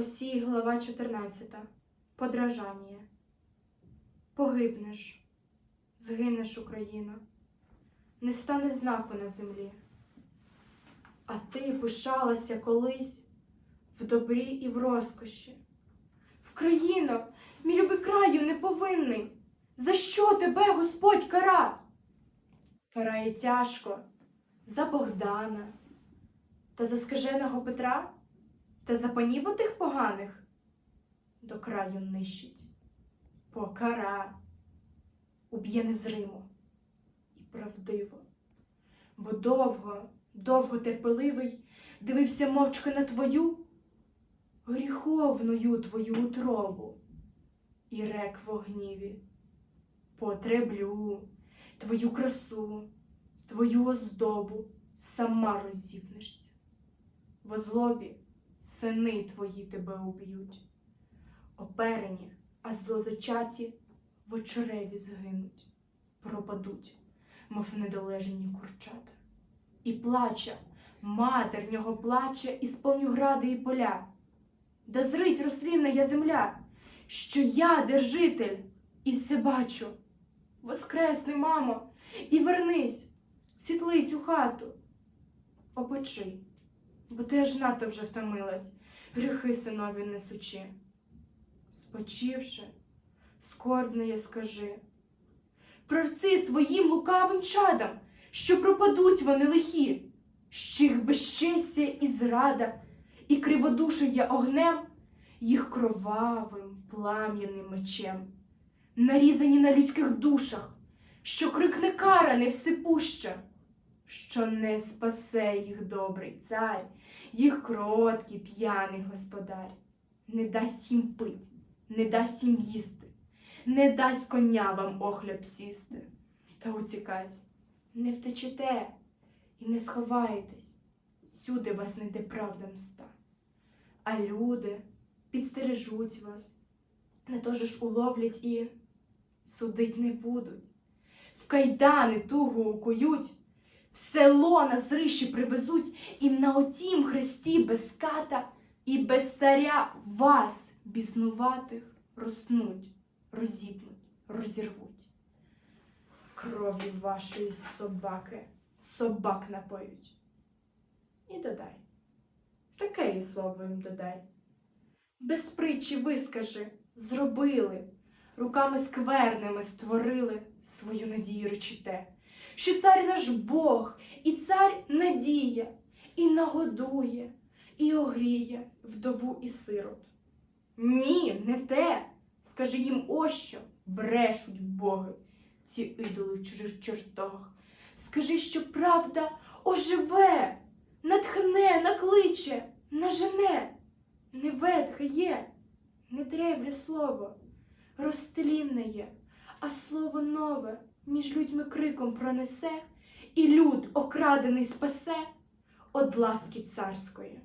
Осій, глава 14. Подражання. Погибнеш, згинеш Україно, не стане знаку на землі. А ти пишалася колись в добрі і в розкоші. Вкраїно, мій любий краю неповинний. За що тебе Господь кара? Карає тяжко за Богдана та за скаженого Петра та за панів отих поганих до краю нищить. Покара уб'є незримо і правдиво, бо довго, довго терпеливий дивився мовчки на твою гріховною твою утробу і рек в гніві. Потреблю твою красу, твою оздобу, сама розіпнешся. В злобі сини твої тебе уб'ють, оперені, а злозачаті в очереві згинуть, пропадуть, мов недолежені курчата. І плаче, матер нього плаче, і сповню гради і поля. Да зрить рослинна я земля, що я держитель і все бачу. Воскресни, мамо, і вернись, світлицю хату. Опочи, бо ти аж надто вже втомилась, гріхи синові несучи. Спочивши, скорбне я скажи. Прорци своїм лукавим чадам, що пропадуть вони лихі, що їх безчестя і зрада, і криводушення огнем, їх кровавим плам'яним мечем, нарізані на людських душах, що крикне кара невсипуща, що не спасе їх добрий цар, їх кроткий п'яний господар, не дасть їм пить, не дасть їм їсти, не дасть коня вам охляб сісти, та утікать не втечете і не сховаєтесь, всюди вас не йде правда мста. А люди підстережуть вас, не то ж уловлять і судить не будуть. В кайдани тугу укують, село на зриші привезуть, і на отім хресті без ката і без царя вас, біснуватих, роснуть, розіпнуть, розірвуть. Кров'ю вашої собаки собак напоють. І додай. Таке і слово їм додай. Без притчі вискажи, зробили, руками скверними створили свою надію речите, що цар наш Бог, і цар надія, і нагодує, і огріє вдову і сирот. Ні, не те. Скажи їм ось що брешуть боги, ці ідоли в чужих чертогах. Скажи, що правда оживе, натхне, накличе, нажене, не ветхе є, не древле слово, розстелінне є, а слово нове між людьми криком пронесе, і люд окрадений спасе од ласки царської.